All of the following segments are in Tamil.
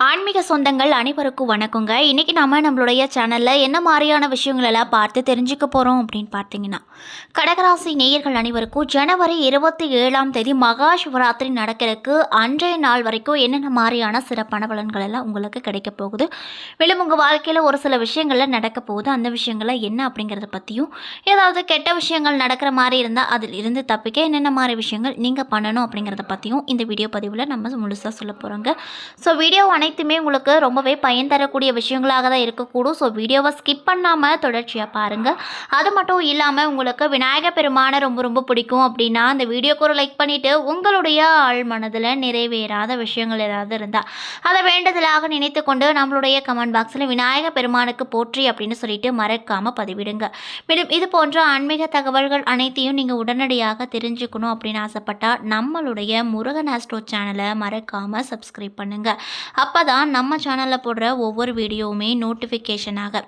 ஆன்மீக சொந்தங்கள் அனைவருக்கும் வணக்கங்க. இன்றைக்கி நம்ம நம்மளுடைய சேனலில் என்ன மாதிரியான விஷயங்கள் எல்லாம் பார்த்து தெரிஞ்சுக்க போகிறோம் அப்படின்னு பார்த்தீங்கன்னா கடகராசி நேயர்கள் அனைவருக்கும் ஜனவரி இருபத்தி ஏழாம் தேதி மகா சிவராத்திரி நடக்கிறதுக்கு அன்றைய நாள் வரைக்கும் என்னென்ன மாதிரியான சிறப்பான பலன்கள் எல்லாம் உங்களுக்கு கிடைக்க போகுது? மேலும் உங்கள் வாழ்க்கையில் ஒரு சில விஷயங்கள்லாம் நடக்க போகுது. அந்த விஷயங்கள்லாம் என்ன அப்படிங்கிறத பற்றியும் ஏதாவது கெட்ட விஷயங்கள் நடக்கிற மாதிரி இருந்தால் அதில் இருந்து தப்பிக்க என்னென்ன மாதிரி விஷயங்கள் நீங்கள் பண்ணணும் அப்படிங்கிறத பற்றியும் இந்த வீடியோ பதிவில் நம்ம முழுசாக சொல்ல போகிறோங்க ஸோ வீடியோ அனைத்துமே உங்களுக்கு ரொம்பவே பயன் தரக்கூடிய விஷயங்களாக தான் இருக்கக்கூடும். ஸோ வீடியோவை ஸ்கிப் பண்ணாமல் தொடர்ச்சியாக பாருங்கள் அது மட்டும் இல்லாமல் உங்களுக்கு விநாயகர் பெருமானை ரொம்ப ரொம்ப பிடிக்கும் அப்படின்னா அந்த வீடியோக்கு ஒரு லைக் பண்ணிவிட்டு உங்களுடைய ஆள் மனதில் நிறைவேறாத விஷயங்கள் ஏதாவது இருந்தால் அதை வேண்டுதலாக நினைத்து கொண்டு நம்மளுடைய கமெண்ட் பாக்ஸில் விநாயகர் பெருமானுக்கு போற்றி அப்படின்னு சொல்லிட்டு மறக்காமல் பதிவிடுங்க. மேலும் இது போன்ற ஆன்மீக தகவல்கள் அனைத்தையும் நீங்கள் உடனடியாக தெரிஞ்சுக்கணும் அப்படின்னு ஆசைப்பட்டால் நம்மளுடைய முருகன் ஆஸ்ட்ரோ சேனலை மறக்காமல் சப்ஸ்கிரைப் பண்ணுங்கள் அப்போ தான் நம்ம சேனலில் போடுற ஒவ்வொரு வீடியோவுமே நோட்டிஃபிகேஷனாக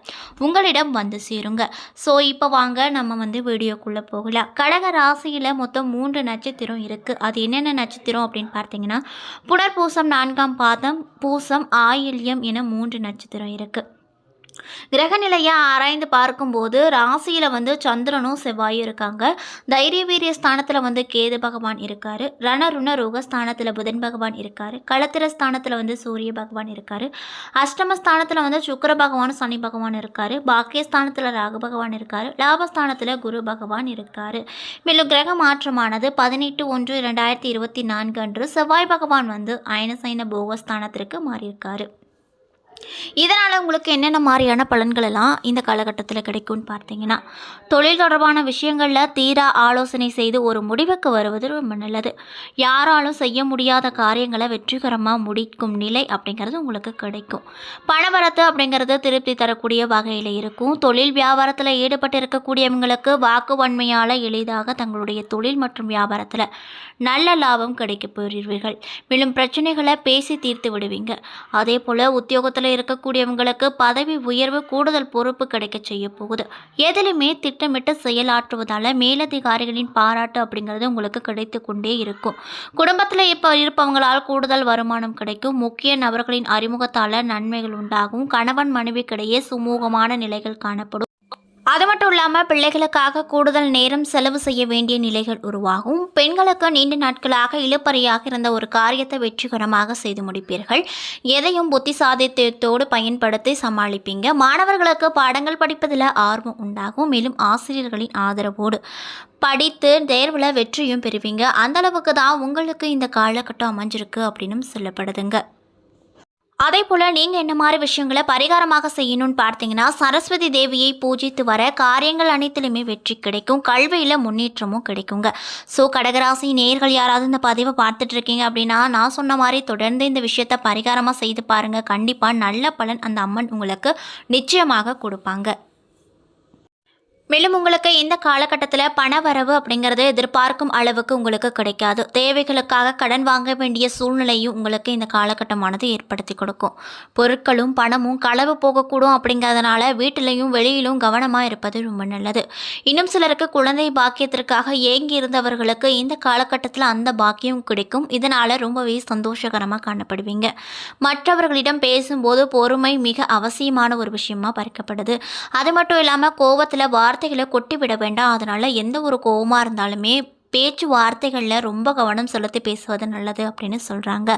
உங்களிடம் வந்து சேருங்க. ஸோ இப்போ வாங்க நம்ம வந்து வீடியோக்குள்ளே போகலாம். கடக ராசியில் மொத்தம் மூன்று நட்சத்திரம் இருக்குது அது என்னென்ன நட்சத்திரம் அப்படின்னு பார்த்தீங்கன்னா புனர்பூசம் நான்காம் பாதம் பூசம் ஆயில்யம் என மூன்று நட்சத்திரம் இருக்குது கிரகநிலையை ஆராய்ந்து பார்க்கும்போது ராசியில் வந்து சந்திரனும் செவ்வாயும் இருக்காங்க. தைரிய வீரிய ஸ்தானத்தில் வந்து கேது பகவான் இருக்கார். ரணருண ரோக ஸ்தானத்தில் புதன் பகவான் இருக்கார். களத்திர ஸ்தானத்தில் வந்து சூரிய பகவான் இருக்கார். அஷ்டம ஸ்தானத்தில் வந்து சுக்கர பகவான் சனி பகவான் இருக்கார். பாக்கியஸ்தானத்தில் ராகு பகவான் இருக்கார். லாபஸ்தானத்தில் குரு பகவான் இருக்கார். மேலும் கிரக மாற்றமானது பதினெட்டு ஒன்று இரண்டாயிரத்தி இருபத்தி நான்கு அன்று செவ்வாய் பகவான் வந்து அயனசைன போகஸ்தானத்திற்கு மாறியிருக்காரு. இதனால் உங்களுக்கு என்னென்ன மாதிரியான பலன்கள் எல்லாம் இந்த காலகட்டத்தில் கிடைக்கும்னு பார்த்தீங்கன்னா தொழில் தொடர்பான விஷயங்களில் தீரா ஆலோசனை செய்து ஒரு முடிவுக்கு வருவது ரொம்ப நல்லது. யாராலும் செய்ய முடியாத காரியங்களை வெற்றிகரமாக முடிக்கும் நிலை அப்படிங்கிறது உங்களுக்கு கிடைக்கும். பணவரத்து அப்படிங்கிறது திருப்தி தரக்கூடிய வகையில் இருக்கும். தொழில் வியாபாரத்தில் ஈடுபட்டு இருக்கக்கூடியவங்களுக்கு வாக்கு வன்மையால் எளிதாக தங்களுடைய தொழில் மற்றும் வியாபாரத்தில் நல்ல லாபம் கிடைக்க பெறுவீர்கள் மேலும் பிரச்சனைகளை பேசி தீர்த்து விடுவீங்க. அதே போல் உத்தியோகத்தில் இருக்கக்கூடியவங்களுக்கு பதவி உயர்வு கூடுதல் பொறுப்பு கிடைக்க செய்ய போகுது. எதிலுமே திட்டமிட்டு செயலாற்றுவதால் மேலதிகாரிகளின் பாராட்டு அப்படிங்கிறது உங்களுக்கு கிடைத்து கொண்டே இருக்கும். குடும்பத்தில் இப்போ இருப்பவங்களால் கூடுதல் வருமானம் கிடைக்கும். முக்கிய நபர்களின் அறிமுகத்தால் நன்மைகள் உண்டாகும். கணவன் மனைவிக்கிடையே சுமூகமான நிலைகள் காணப்படும். அது மட்டும் இல்லாமல் பிள்ளைகளுக்காக கூடுதல் நேரம் செலவு செய்ய வேண்டிய நிலைகள் உருவாகும். பெண்களுக்கு நீண்ட நாட்களாக இழுப்பறையாக இருந்த ஒரு காரியத்தை வெற்றிகரமாக செய்து முடிப்பீர்கள். எதையும் புத்தி சாதித்தோடு பயன்படுத்தி சமாளிப்பீங்க. மாணவர்களுக்கு பாடங்கள் படிப்பதில் ஆர்வம் உண்டாகும். மேலும் ஆசிரியர்களின் ஆதரவோடு படித்து தேர்வில் வெற்றியும் பெறுவீங்க. அந்தளவுக்கு தான் உங்களுக்கு இந்த காலகட்டம் அமைஞ்சிருக்கு அப்படின்னு சொல்லப்படுதுங்க. அதே போல் நீங்கள் என்ன மாதிரி விஷயங்களை பரிகாரமாக செய்யணும்னு பார்த்தீங்கன்னா சரஸ்வதி தேவியை பூஜித்து வர காரியங்கள் அனைத்திலுமே வெற்றி கிடைக்கும். கல்வியில் முன்னேற்றமும் கிடைக்குங்க. ஸோ கடகராசி நேர்கள் யாராவது இந்த பதிவை பார்த்துட்டு இருக்கீங்க அப்படின்னா நான் சொன்ன மாதிரி தொடர்ந்து இந்த விஷயத்தை பரிகாரமாக செய்து பாருங்கள் கண்டிப்பாக நல்ல பலன் அந்த அம்மன் உங்களுக்கு நிச்சயமாக கொடுப்பாங்க. மேலும் உங்களுக்கு இந்த காலகட்டத்தில் பண வரவு அப்படிங்கிறது எதிர்பார்க்கும் அளவுக்கு உங்களுக்கு கிடைக்காது. தேவைகளுக்காக கடன் வாங்க வேண்டிய சூழ்நிலையும் உங்களுக்கு இந்த காலகட்டமானது ஏற்படுத்தி கொடுக்கும். பொருட்களும் பணமும் களவு போகக்கூடும் அப்படிங்கிறதுனால வீட்டிலையும் வெளியிலும் கவனமாக இருப்பது ரொம்ப நல்லது. இன்னும் சிலருக்கு குழந்தை பாக்கியத்திற்காக ஏங்கி இருந்தவர்களுக்கு இந்த காலகட்டத்தில் அந்த பாக்கியம் கிடைக்கும். இதனால் ரொம்பவே சந்தோஷகரமாக காணப்படுவீங்க. மற்றவர்களிடம் பேசும்போது பொறுமை மிக அவசியமான ஒரு விஷயமா பார்க்கப்படுது அது மட்டும் இல்லாமல் கோவத்தில் வார்த்தைகளை கொட்டிவிட வேண்டாம். அதனால் எந்த ஒரு கோவமாக இருந்தாலுமே பேச்சு வார்த்தைகளில் ரொம்ப கவனம் செலுத்தி பேசுவது நல்லது அப்படின்னு சொல்கிறாங்க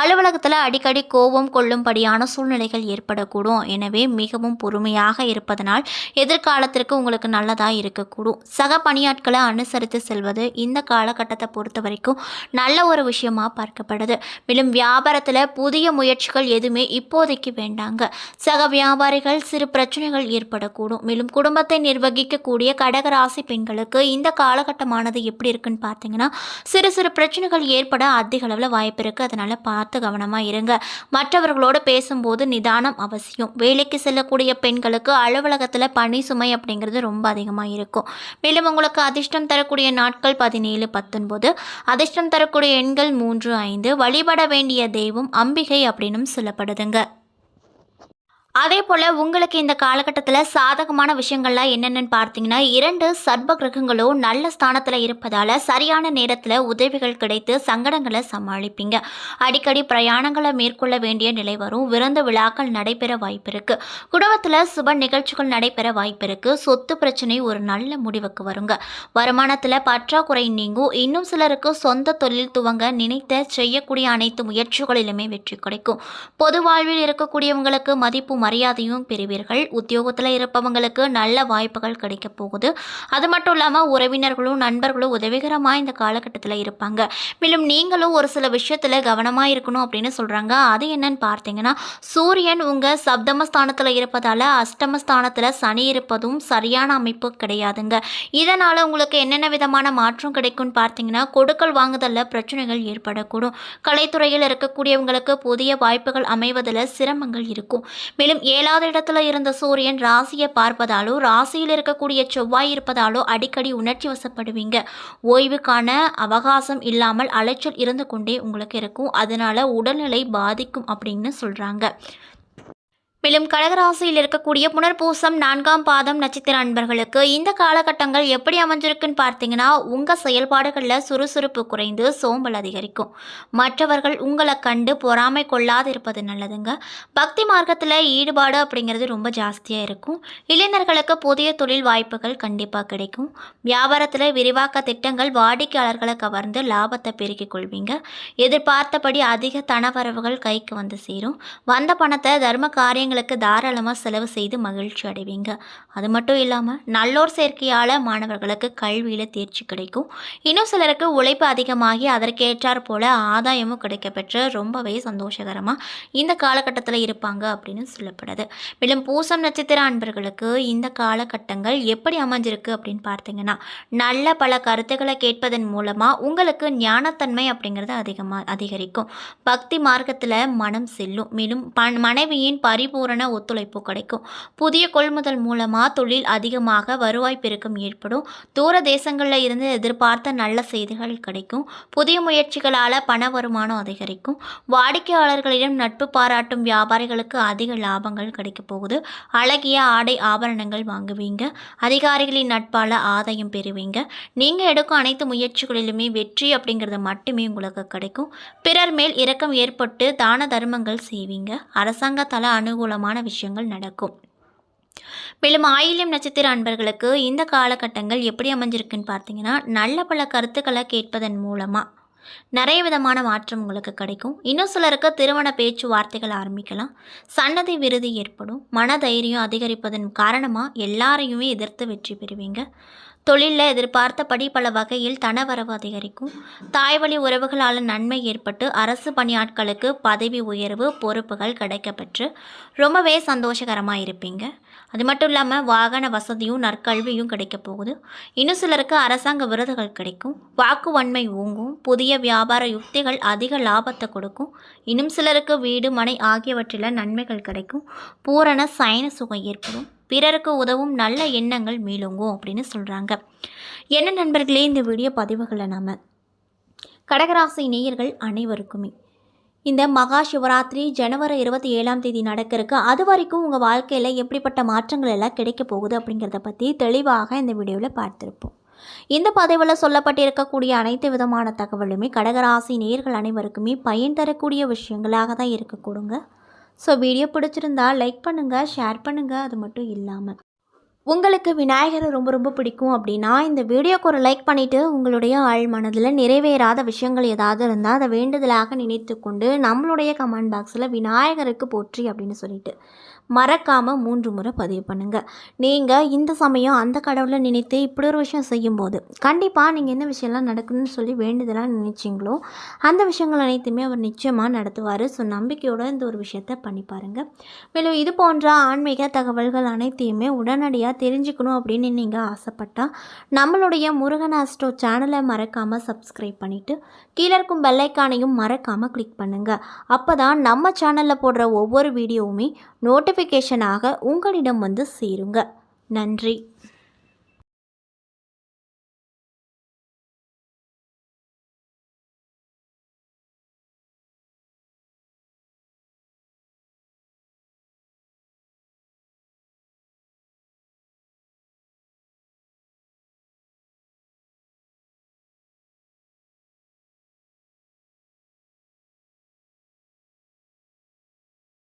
அலுவலகத்தில் அடிக்கடி கோபம் கொள்ளும்படியான சூழ்நிலைகள் ஏற்படக்கூடும். எனவே மிகவும் பொறுமையாக இருப்பதனால் எதிர்காலத்திற்கு உங்களுக்கு நல்லதாக இருக்கக்கூடும். சக பணியாட்களை அனுசரித்து செல்வது இந்த காலகட்டத்தை பொறுத்த வரைக்கும் நல்ல ஒரு விஷயமாக பார்க்கப்படுது. மேலும் வியாபாரத்தில் புதிய முயற்சிகள் எதுவுமே இப்போதைக்கு வேண்டாங்க. சக வியாபாரிகள் சிறு பிரச்சனைகள் ஏற்படக்கூடும். மேலும் குடும்பத்தை நிர்வகிக்கக்கூடிய கடகராசி பெண்களுக்கு இந்த காலகட்டமானது எப்படி இருக்குன்னு பார்த்தீங்கன்னா சிறு சிறு பிரச்சனைகள் ஏற்பட அதிக அளவில் வாய்ப்பு இருக்குது அதனால் பார்த்து கவனமாக இருங்க. மற்றவர்களோடு பேசும்போது நிதானம் அவசியம். வேலைக்கு செல்லக்கூடிய பெண்களுக்கு அலுவலகத்தில் பணி சுமை அப்படிங்கிறது ரொம்ப அதிகமாக இருக்கும். மேலும் உங்களுக்கு அதிர்ஷ்டம் தரக்கூடிய நாட்கள் பதினேழு பத்தொன்பது. அதிர்ஷ்டம் தரக்கூடிய எண்கள் மூன்று ஐந்து. வழிபட வேண்டிய தெய்வம் அம்பிகை அப்படின்னும் சொல்லப்படுதுங்க. அதே போல் உங்களுக்கு இந்த காலகட்டத்தில் சாதகமான விஷயங்கள்லாம் என்னென்னு பார்த்தீங்கன்னா இரண்டு சர்ப கிரகங்களும் நல்ல ஸ்தானத்தில் இருப்பதால் சரியான நேரத்தில் உதவிகள் கிடைத்து சங்கடங்களை சமாளிப்பீங்க. அடிக்கடி பிரயாணங்களை மேற்கொள்ள வேண்டிய நிலை வரும். விருந்த விழாக்கள் நடைபெற வாய்ப்பு இருக்குது குடும்பத்தில் சுப நிகழ்ச்சிகள் நடைபெற வாய்ப்பு இருக்குது சொத்து பிரச்சனை ஒரு நல்ல முடிவுக்கு வருங்க. வருமானத்தில் பற்றாக்குறை நீங்கும். இன்னும் சிலருக்கு சொந்த தொழில் துவங்க நினைத்த செய்யக்கூடிய அனைத்து முயற்சிகளிலுமே வெற்றி கிடைக்கும். பொது வாழ்வில் இருக்கக்கூடியவங்களுக்கு மதிப்பு மரியாதையும் பெறுவீர்கள். உத்தியோகத்தில் இருப்பவங்களுக்கு நல்ல வாய்ப்புகள் கிடைக்க போகுது. அது மட்டும் இல்லாமல் உறவினர்களும் நண்பர்களும் உதவிகரமாக இந்த காலகட்டத்தில் இருப்பாங்க. மேலும் நீங்களும் ஒரு சில விஷயத்தில் கவனமாக இருக்கணும் அப்படின்னு சொல்கிறாங்க அது என்னன்னு பார்த்தீங்கன்னா சூரியன் உங்கள் சப்தமஸ்தானத்தில் இருப்பதால் அஷ்டமஸ்தானத்தில் சனி இருப்பதும் சரியான அமைப்பு கிடையாதுங்க. இதனால் உங்களுக்கு என்னென்ன விதமான மாற்றம் கிடைக்கும்னு பார்த்தீங்கன்னா கொடுக்கல் வாங்குதலில் பிரச்சனைகள் ஏற்படக்கூடும். கலைத்துறையில் இருக்கக்கூடியவங்களுக்கு புதிய வாய்ப்புகள் அமைவதில் சிரமங்கள் இருக்கும். மேலும் ஏழாவது இடத்துல இருந்த சூரியன் ராசியை பார்ப்பதாலோ ராசியில் இருக்கக்கூடிய செவ்வாய் இருப்பதாலோ அடிக்கடி உணர்ச்சி வசப்படுவீங்க. ஓய்வுக்கான அவகாசம் இல்லாமல் அலைச்சல் இருந்து கொண்டே உங்களுக்கு இருக்கும். அதனால உடல்நிலை பாதிக்கும் அப்படின்னு சொல்கிறாங்க மேலும் கடகராசியில் இருக்கக்கூடிய புனர்பூசம் நான்காம் பாதம் நட்சத்திர அன்பர்களுக்கு இந்த காலகட்டங்கள் எப்படி அமைஞ்சிருக்குன்னு பார்த்தீங்கன்னா உங்கள் செயல்பாடுகளில் சுறுசுறுப்பு குறைந்து சோம்பல் அதிகரிக்கும். மற்றவர்கள் உங்களை கண்டு பொறாமை கொள்ளாது இருப்பது நல்லதுங்க. பக்தி மார்க்கத்தில் ஈடுபாடு அப்படிங்கிறது ரொம்ப ஜாஸ்தியாக இருக்கும். இளைஞர்களுக்கு புதிய தொழில் வாய்ப்புகள் கண்டிப்பாக கிடைக்கும். வியாபாரத்தில் விரிவாக்க திட்டங்கள் வாடிக்கையாளர்களை கவர்ந்து லாபத்தை பெருக்கிக் கொள்வீங்க. எதிர்பார்த்தபடி அதிக தனவரவுகள் கைக்கு வந்து சேரும். வந்த பணத்தை தர்ம காரியங்கள் விஷயங்களுக்கு தாராளமாக செலவு செய்து மகிழ்ச்சி அடைவீங்க. அது மட்டும் இல்லாமல் நல்லோர் சேர்க்கையால் மாணவர்களுக்கு கல்வியில் தேர்ச்சி கிடைக்கும். இன்னும் சிலருக்கு உழைப்பு அதிகமாகி அதற்கேற்றார் போல ஆதாயமும் கிடைக்கப்பெற்று ரொம்பவே சந்தோஷகரமாக இந்த காலகட்டத்தில் இருப்பாங்க அப்படின்னு சொல்லப்படுது. மேலும் பூசம் நட்சத்திர அன்பர்களுக்கு இந்த காலகட்டங்கள் எப்படி அமைஞ்சிருக்கு அப்படின்னு பார்த்தீங்கன்னா நல்ல பல கருத்துக்களை கேட்பதன் மூலமாக உங்களுக்கு ஞானத்தன்மை அப்படிங்கிறது அதிகமாக அதிகரிக்கும். பக்தி மார்க்கத்தில் மனம் செல்லும். மேலும் ப மனைவியின் பரிபூ பரிபூரண ஒத்துழைப்பு கிடைக்கும். புதிய கொள்முதல் மூலமாக தொழில் அதிகமாக வருவாய் பெருக்கம் ஏற்படும். தூர தேசங்களில் இருந்து எதிர்பார்த்த நல்ல செய்திகள் கிடைக்கும். புதிய முயற்சிகளால் பண வருமானம் அதிகரிக்கும். வாடிக்கையாளர்களிடம் நட்பு பாராட்டும் வியாபாரிகளுக்கு அதிக லாபங்கள் கிடைக்கப் போகுது. அழகிய ஆடை ஆபரணங்கள் வாங்குவீங்க. அதிகாரிகளின் நட்பால் ஆதாயம் பெறுவீங்க. நீங்கள் எடுக்கும் அனைத்து முயற்சிகளிலுமே வெற்றி அப்படிங்கிறது மட்டுமே உங்களுக்கு கிடைக்கும். பிறர் மேல் இரக்கம் ஏற்பட்டு தான தர்மங்கள் செய்வீங்க. அரசாங்கத்தால் அனுகூல அனுகூலமான விஷயங்கள் நடக்கும். மேலும் ஆயில்யம் நட்சத்திர அன்பர்களுக்கு இந்த காலகட்டங்கள் எப்படி அமைஞ்சிருக்குன்னு பார்த்தீங்கன்னா நல்ல பல கருத்துக்களை கேட்பதன் மூலமாக நிறைய விதமான மாற்றம் உங்களுக்கு கிடைக்கும். இன்னும் சிலருக்கு திருமண பேச்சுவார்த்தைகள் ஆரம்பிக்கலாம். சன்னதி விருதி ஏற்படும். மன தைரியம் அதிகரிப்பதன் காரணமாக எல்லாரையுமே எதிர்த்து வெற்றி பெறுவீங்க. தொழிலில் எதிர்பார்த்தபடி பல வகையில் தனவரவு அதிகரிக்கும். தாய்வழி உறவுகளால் நன்மை ஏற்பட்டு அரசு பணியாட்களுக்கு பதவி உயர்வு பொறுப்புகள் கிடைக்கப்பெற்று ரொம்பவே சந்தோஷகரமாக இருப்பீங்க. அது மட்டும் இல்லாமல் வாகன வசதியும் நற்கல்வியும் கிடைக்க போகுது. இன்னும் சிலருக்கு அரசாங்க விருதுகள் கிடைக்கும். வாக்கு வன்மை ஊங்கும். புதிய வியாபார யுக்திகள் அதிக லாபத்தை கொடுக்கும். இன்னும் சிலருக்கு வீடு மனை ஆகியவற்றில் நன்மைகள் கிடைக்கும். பூரண சயன சுகம் ஏற்படும். பிறருக்கு உதவும் நல்ல எண்ணங்கள் மேலோங்கும் அப்படின்னு சொல்கிறாங்க என்ன நண்பர்களே இந்த வீடியோ பதிவுகளை நாம் கடகராசி நேயர்கள் அனைவருக்குமே. இந்த மகா சிவராத்திரி ஜனவரி இருபத்தி ஏழாம் தேதி நடக்கிறதுக்கு அது வரைக்கும் உங்கள் வாழ்க்கையில் எப்படிப்பட்ட மாற்றங்கள் எல்லாம் கிடைக்க போகுது அப்படிங்கிறத பற்றி தெளிவாக இந்த வீடியோவில் பார்த்துருப்போம். இந்த பதவியில் சொல்லப்பட்டிருக்கக்கூடிய அனைத்து விதமான தகவலுமே கடகராசி நேர்கள் அனைவருக்குமே பயன் தரக்கூடிய விஷயங்களாக தான் இருக்கக்கூடுங்க ஸோ வீடியோ பிடிச்சிருந்தா லைக் பண்ணுங்கள் ஷேர் பண்ணுங்கள் அது மட்டும் இல்லாமல் உங்களுக்கு விநாயகரை ரொம்ப ரொம்ப பிடிக்கும் அப்படின்னா இந்த வீடியோக்கு ஒரு லைக் பண்ணிவிட்டு உங்களுடைய ஆள் மனதில் நிறைவேறாத விஷயங்கள் ஏதாவது இருந்தால் அதை வேண்டுதலாக நினைத்து கொண்டு நம்மளுடைய கமெண்ட் பாக்ஸில் விநாயகருக்கு போற்றி அப்படின்னு சொல்லிட்டு. மறக்காமல் மூன்று முறை பதிவு பண்ணுங்கள் நீங்கள் இந்த சமயம் அந்த கடவுளை நினைத்து இப்படி ஒரு விஷயம் செய்யும்போது கண்டிப்பாக நீங்கள் என்ன விஷயம்லாம் நடக்கணும்னு சொல்லி வேண்டுதலாக நினைச்சிங்களோ அந்த விஷயங்கள் அனைத்துமே அவர் நிச்சயமாக நடத்துவார். ஸோ நம்பிக்கையோடு இந்த ஒரு விஷயத்த பண்ணி பாருங்கள் மேலும் இது போன்ற ஆன்மீக தகவல்கள் அனைத்தையுமே உடனடியாக தெரிஞ்சுக்கணும் அப்படின்னு நீங்கள் ஆசைப்பட்டால் நம்மளுடைய முருகன் ஆஸ்ட்ரோ சேனலை மறக்காமல் சப்ஸ்கிரைப் பண்ணிவிட்டு கீழே இருக்கும் பெல்லைக்கானையும் மறக்காமல் கிளிக் பண்ணுங்கள் அப்போ தான் நம்ம சேனலில் போடுற ஒவ்வொரு வீடியோவுமே நோட்டிஃபிகேஷனாக உங்களிடம் வந்து சேருங்க. நன்றி.